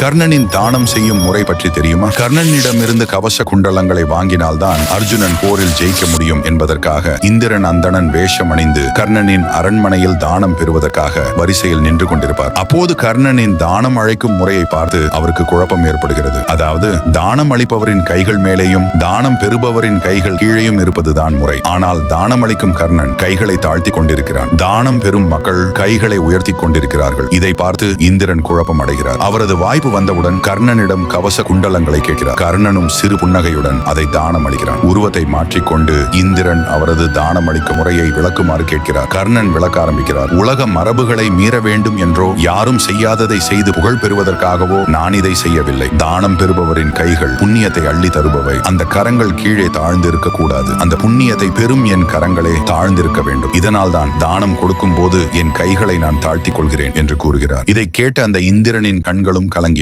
கர்ணனின் தானம் செய்யும் முறை பற்றி தெரியுமா? கர்ணனிடமிருந்து கவச குண்டலங்களை வாங்கினால்தான் அர்ஜுனன் போரில் ஜெயிக்க முடியும் என்பதற்காக இந்திரன் அந்தணன் வேஷம் அணிந்து கர்ணனின் அரண்மனையில் தானம் பெறுவதற்காக வரிசையில் நின்று கொண்டிருப்பார். அப்போது கர்ணனின் தானம் அழைக்கும் முறையை பார்த்து அவருக்கு குழப்பம் ஏற்படுகிறது. அதாவது தானம் அளிப்பவரின் கைகள் மேலேயும் தானம் பெறுபவரின் கைகள் கீழேயும் இருப்பதுதான் முறை. ஆனால் தானம் அளிக்கும் கர்ணன் கைகளை தாழ்த்தி கொண்டிருக்கிறான். தானம் பெறும் மக்கள் கைகளை உயர்த்தி கொண்டிருக்கிறார்கள். இதை பார்த்து இந்திரன் குழப்பம் அடைகிறார் அவரது வாய்ப்பு வந்தவுடன் கர்ணனிடம் கவச குண்டலங்களை கேட்கிறார். கர்ணனும் சிறு புன்னகையுடன் அதை தானம் அளிக்கிறான். உருவத்தை மாற்றிக்கொண்டு இந்திரன் அவரது தானம் அளிக்கும் முறையை விளக்குமாறு கேட்கிறார். கர்ணன் விளக்க ஆரம்பிக்கிறார். உலக மரபுகளை மீற வேண்டும் என்றோ யாரும் செய்யாததை செய்து புகழ் பெறுவதற்காகவோ நான் இதை செய்யவில்லை. தானம் பெறுபவரின் கைகள் புண்ணியத்தை அள்ளி தருபவை. அந்த கரங்கள் கீழே தாழ்ந்து கூடாது. அந்த புண்ணியத்தை பெறும் என் கரங்களே தாழ்ந்திருக்க வேண்டும். இதனால் தான் தானம் கொடுக்கும் போது என் கைகளை நான் தாழ்த்திக் கொள்கிறேன் என்று கூறுகிறார். இதை கேட்ட அந்த இந்திரனின் கண்களும் கலங்கி